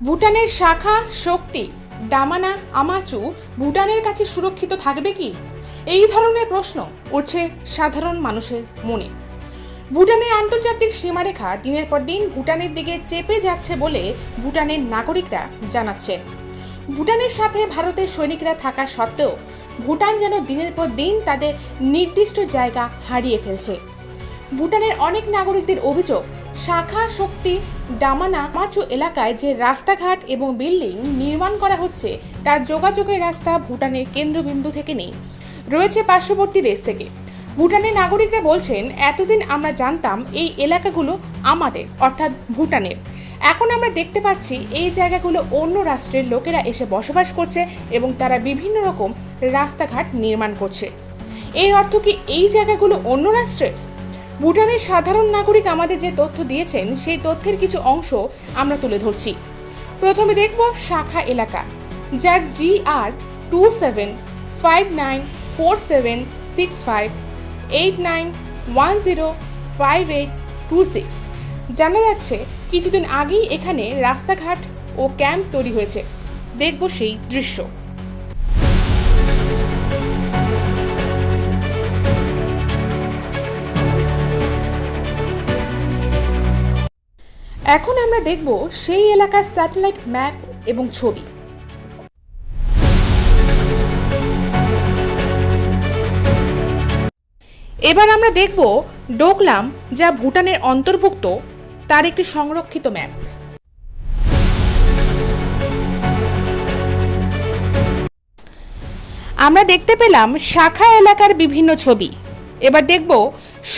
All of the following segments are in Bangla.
ভুটানের শাখা শক্তি ডামানা আমাচু ভুটানের কাছে সুরক্ষিত থাকবে কি? এই ধরনের প্রশ্ন উঠছে সাধারণ মানুষের মনে। ভুটানের আন্তর্জাতিক সীমারেখা দিনের পর দিন ভুটানের দিকে চেপে যাচ্ছে বলে ভুটানের নাগরিকরা জানাচ্ছেন। ভুটানের সাথে ভারতের সৈনিকরা থাকা সত্ত্বেও ভুটান যেন দিনের পর দিন তাদের নির্দিষ্ট জায়গা হারিয়ে ফেলছে। ভুটানের অনেক নাগরিকদের অভিযোগ, শাখা শক্তি ডামানা মাচু এলাকায় যে রাস্তাঘাট এবং বিল্ডিং নির্মাণ করা হচ্ছে, তার যোগাযোগের রাস্তা ভুটানের কেন্দ্রবিন্দু থেকে নেই। রয়েছে পার্শ্ববর্তী দেশ থেকে। ভুটানের নাগরিকরা বলছেন, এতদিন আমরা জানতাম এই এলাকাগুলো আমাদের, অর্থাৎ ভুটানের। এখন আমরা দেখতে পাচ্ছি এই জায়গাগুলো অন্য রাষ্ট্রের লোকেরা এসে বসবাস করছে এবং তারা বিভিন্ন রকম রাস্তাঘাট নির্মাণ করছে। এর অর্থ কি এই জায়গাগুলো অন্য রাষ্ট্রের? ভুটানের সাধারণ নাগরিক আমাদের যে তথ্য দিয়েছেন, সেই তথ্যের কিছু অংশ আমরা তুলে ধরছি। প্রথমে দেখব শাখা এলাকা, যার G R two seven five nine four seven six five eight nine one zero five eight two six. জানা যাচ্ছে, কিছুদিন আগেই এখানে রাস্তাঘাট ও ক্যাম্প তৈরি হয়েছে। দেখব সেই দৃশ্য। এখন আমরা দেখব সেই এলাকার স্যাটেলাইট ম্যাপ এবং ছবি। এবার আমরা দেখব ডোকলাম, যা ভুটানের অন্তর্ভুক্ত, তার একটি সংরক্ষিত ম্যাপ। আমরা দেখতে পেলাম শাখা এলাকার বিভিন্ন ছবি। এবার দেখব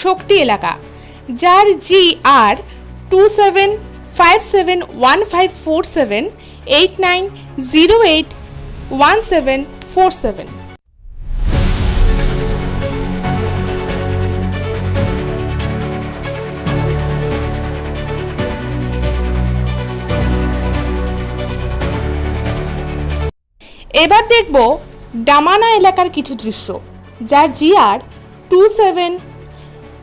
শক্তি এলাকা, যার G R two seven five seven one five four seven eight nine zero eight one seven four seven এবার দেখব ডামানা এলাকার কিছু দৃশ্য, যা GR two seven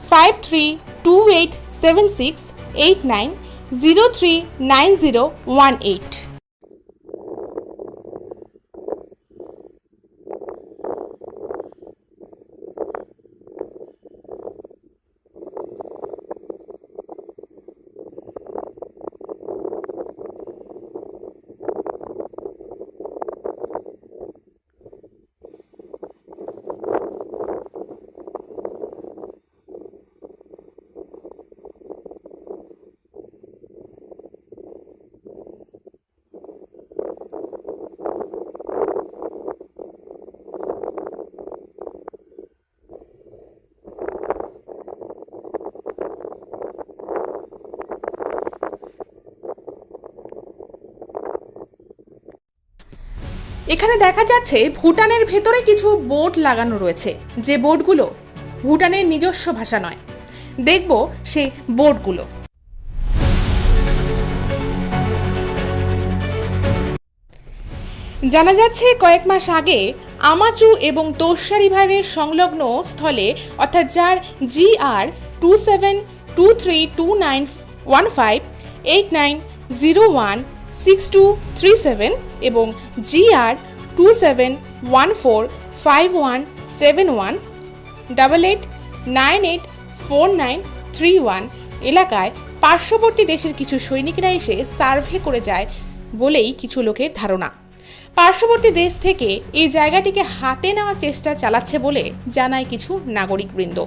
five three two eight seven six eight nine zero three nine zero one eight এখানে দেখা যাচ্ছে ভুটানের ভেতরে কিছু বোর্ড লাগানো রয়েছে। যে বোর্ডগুলো ভুটানের নিজস্ব ভাষা নয়। দেখব সেই বোর্ডগুলো জানা যাচ্ছে কয়েক মাস আগে আমাচু এবং তোষা রিভারের সংলগ্ন স্থলে, অর্থাৎ যার G R two seven, two three, two nine, one five, eight nine, zero one, six two, three seven এবং G R two seven one four five one seven one double eight nine eight four nine three one এলাকায় পার্শ্ববর্তী দেশের কিছু সৈনিকরা এসে সার্ভে করে যায় বলেই কিছু লোকের ধারণা। পার্শ্ববর্তী দেশ থেকে এই জায়গাটিকে হাতে নেওয়ার চেষ্টা চালাচ্ছে বলে জানায় কিছু নাগরিকবৃন্দ।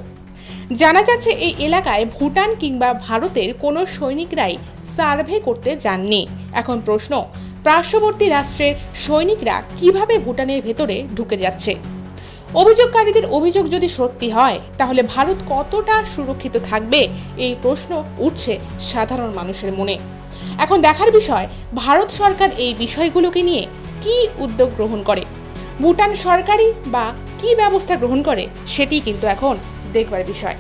জানা যাচ্ছে এই এলাকায় ভুটান কিংবা ভারতের কোনো সৈনিকরাই সার্ভে করতে যাননি। এখন প্রশ্ন পার্শ্ববর্তী রাষ্ট্রের সৈনিকরা কীভাবে ভুটানের ভেতরে ঢুকে যাচ্ছে? অভিযোগকারীদের অভিযোগ যদি সত্যি হয়, তাহলে ভারত কতটা সুরক্ষিত থাকবে? এই প্রশ্ন উঠছে সাধারণ মানুষের মনে। এখন দেখার বিষয়, ভারত সরকার এই বিষয়গুলোকে নিয়ে কি উদ্যোগ গ্রহণ করে? ভুটান সরকারি বা কি ব্যবস্থা গ্রহণ করে, সেটি কিন্তু এখন দেখবার বিষয়।